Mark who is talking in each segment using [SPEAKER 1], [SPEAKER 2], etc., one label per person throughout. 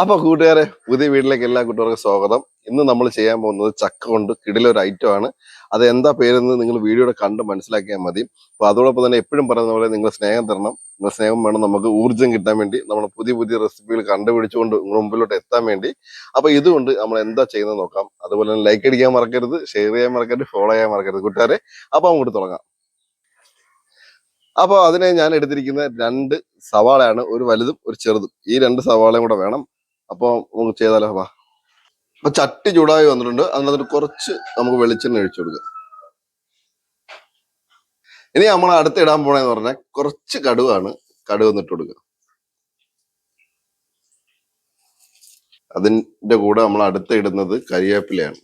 [SPEAKER 1] അപ്പൊ കൂട്ടുകാരെ പുതിയ വീട്ടിലേക്ക് എല്ലാ കൂട്ടുകാർക്കും സ്വാഗതം. ഇന്ന് നമ്മൾ ചെയ്യാൻ പോകുന്നത് ചക്ക കൊണ്ട് കിടിലൊരു ഐറ്റം ആണ്. അത് എന്താ പേരെന്ന് നിങ്ങൾ വീഡിയോയുടെ കണ്ട് മനസ്സിലാക്കിയാൽ മതി. അപ്പൊ അതോടൊപ്പം തന്നെ എപ്പോഴും പറയുന്ന പോലെ നിങ്ങൾ സ്നേഹം തരണം. നിങ്ങൾ സ്നേഹം വേണം നമുക്ക് ഊർജം കിട്ടാൻ വേണ്ടി നമ്മൾ പുതിയ പുതിയ റെസിപ്പികൾ കണ്ടുപിടിച്ചുകൊണ്ട് മുമ്പിലോട്ട് എത്താൻ വേണ്ടി. അപ്പൊ ഇതുകൊണ്ട് നമ്മൾ എന്താ ചെയ്യുന്നത് നോക്കാം. അതുപോലെ തന്നെ ലൈക്ക് അടിക്കാൻ മറക്കരുത് ഷെയർ ചെയ്യാൻ മറക്കരുത് ഫോളോ ചെയ്യാൻ മറക്കരുത് കൂട്ടുകാരെ. അപ്പൊ അങ്ങോട്ട് തുടങ്ങാം. അപ്പോൾ അതിനെ ഞാൻ എടുത്തിരിക്കുന്ന രണ്ട് സവാളയാണ്. ഒരു വലുതും ഒരു ചെറുതും. ഈ രണ്ട് സവാളയും കൂടെ വേണം. അപ്പോൾ നമുക്ക് ചെയ്താലോ? വാ. അപ്പൊ ചട്ടി ചൂടായി വന്നിട്ടുണ്ട്. അതിനകത്ത് കുറച്ച് നമുക്ക് വെളിച്ചെണ്ണ ഒഴിച്ചു കൊടുക്കുക ഇനി നമ്മൾ അടുത്ത് ഇടാൻ പോണെന്ന് പറഞ്ഞാൽ കുറച്ച് കടുവാണ് കടുവ് എന്നിട്ട് കൊടുക്കുക അതിന്റെ കൂടെ നമ്മൾ അടുത്ത് ഇടുന്നത് കരിവേപ്പിലയാണ്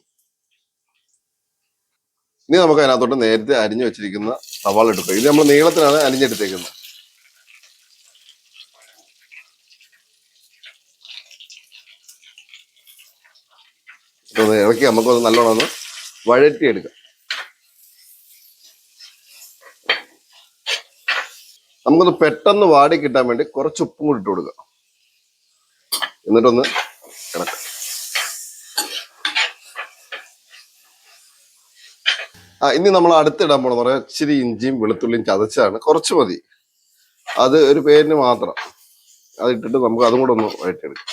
[SPEAKER 1] ഇനി നമുക്ക് അതിനകത്തോട്ട് നേരത്തെ അരിഞ്ഞു വെച്ചിരിക്കുന്ന സവാള എടുക്കുക ഇത് നമ്മൾ നീളത്തിലാണ് അരിഞ്ഞെടുത്തേക്കുന്നത്. ഇതൊന്ന് ഇറക്കി നമുക്കൊന്ന് നല്ലോണം ഒന്ന് വഴറ്റിയെടുക്കാം. നമുക്കൊന്ന് പെട്ടെന്ന് വാടി കിട്ടാൻ വേണ്ടി കുറച്ച് ഉപ്പും കൂടി ഇട്ട് കൊടുക്കുക എന്നിട്ടൊന്ന് ഇളക്കാം. ആ ഇനി നമ്മൾ അടുത്തിടാൻ പോണെന്ന് പറയാം ഇച്ചിരി ഇഞ്ചിയും വെളുത്തുള്ളിയും ചതച്ചാണ് കുറച്ച് മതി. അത് ഒരു പേരിന് മാത്രം. അതിട്ടിട്ട് നമുക്ക് അതും കൂടെ ഒന്ന് വഴറ്റിയെടുക്കാം.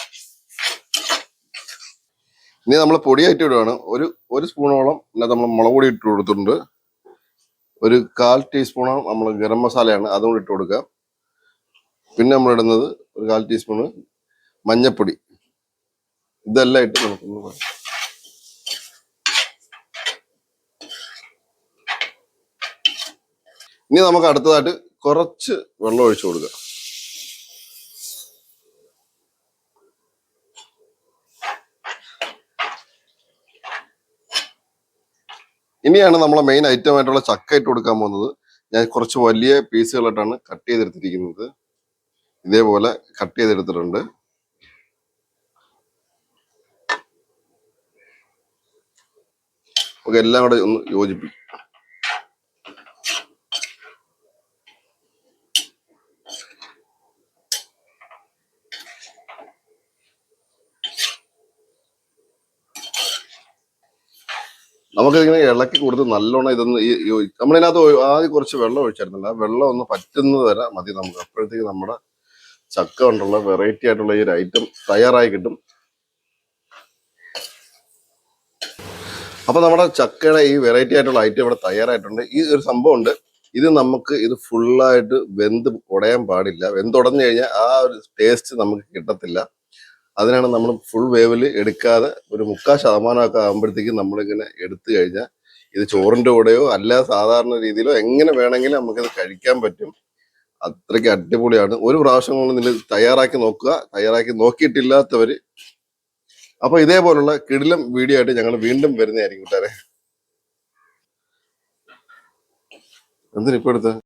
[SPEAKER 1] ഇനി നമ്മൾ പൊടിയായിട്ട് ഇടുകയാണ് ഒരു ഒരു സ്പൂണോളം നമ്മൾ മുളക് പൊടി ഇട്ട് കൊടുത്തിട്ടുണ്ട്. ഒരു കാൽ ടീസ്പൂണോളം നമ്മൾ ഗരം മസാലയാണ് അതും കൂടി ഇട്ട് കൊടുക്കുക. പിന്നെ നമ്മൾ ഇടുന്നത് ഒരു കാൽ ടീസ്പൂണ് മഞ്ഞപ്പൊടി. ഇതെല്ലാം ഇട്ട് നമുക്കൊന്ന് ഇനി നമുക്ക് അടുത്തതായിട്ട് കുറച്ച് വെള്ളം ഒഴിച്ചു കൊടുക്കുക. ഇനിയാണ് നമ്മളെ മെയിൻ ഐറ്റം ആയിട്ടുള്ള ചക്ക ഇട്ട് കൊടുക്കാൻ പോകുന്നത്. ഞാൻ കുറച്ച് വലിയ പീസുകളായിട്ടാണ് കട്ട് ചെയ്തെടുത്തിരിക്കുന്നത്. ഇതേപോലെ കട്ട് ചെയ്തെടുത്തിട്ടുണ്ട്. നമുക്ക് എല്ലാം കൂടെ ഒന്ന് യോജിപ്പിക്കും നമുക്കിങ്ങനെ ഇളക്കി കൊടുത്ത് നല്ലോണം ഇതൊന്ന് ഈ നമ്മളിതിനകത്ത് ആദ്യം കുറച്ച് വെള്ളം ഒഴിച്ചായിരുന്നില്ല. വെള്ളം ഒന്ന് പറ്റുന്നത് വരെ മതി നമുക്ക്. അപ്പോഴത്തേക്ക് നമ്മുടെ ചക്ക കൊണ്ടുള്ള വെറൈറ്റി ആയിട്ടുള്ള ഈ ഒരു ഐറ്റം തയ്യാറായി കിട്ടും. അപ്പൊ നമ്മുടെ ചക്കയുടെ ഈ വെറൈറ്റി ആയിട്ടുള്ള ഐറ്റം ഇവിടെ തയ്യാറായിട്ടുണ്ട്. ഈ ഒരു സംഭവം ഉണ്ട്. ഇത് നമുക്ക് ഇത് ഫുള്ളായിട്ട് വെന്ത് ഉടയാൻ പാടില്ല. വെന്തുടഞ്ഞു കഴിഞ്ഞാൽ ആ ഒരു ടേസ്റ്റ് നമുക്ക് കിട്ടത്തില്ല. അതിനാണ് നമ്മൾ ഫുൾ വേവിൽ എടുക്കാതെ ഒരു മുക്കാൽ ശതമാനമൊക്കെ ആകുമ്പോഴത്തേക്കും നമ്മളിങ്ങനെ എടുത്തു കഴിഞ്ഞാൽ ഇത് ചോറിന്റെ കൂടെയോ അല്ല സാധാരണ രീതിയിലോ എങ്ങനെ വേണമെങ്കിലും നമുക്കിത് കഴിക്കാൻ പറ്റും. അത്രയ്ക്ക് അടിപൊളിയാണ്. ഒരു പ്രാവശ്യം കൊണ്ട് നിങ്ങൾ തയ്യാറാക്കി നോക്കുക. തയ്യാറാക്കി നോക്കിയിട്ടില്ലാത്തവർ അപ്പോൾ ഇതേപോലുള്ള കിടിലം വീഡിയോ ആയിട്ട് ഞങ്ങൾ വീണ്ടും വരുന്നതായിരിക്കും കൂട്ടാരെ എന്തിനാ എടുത്ത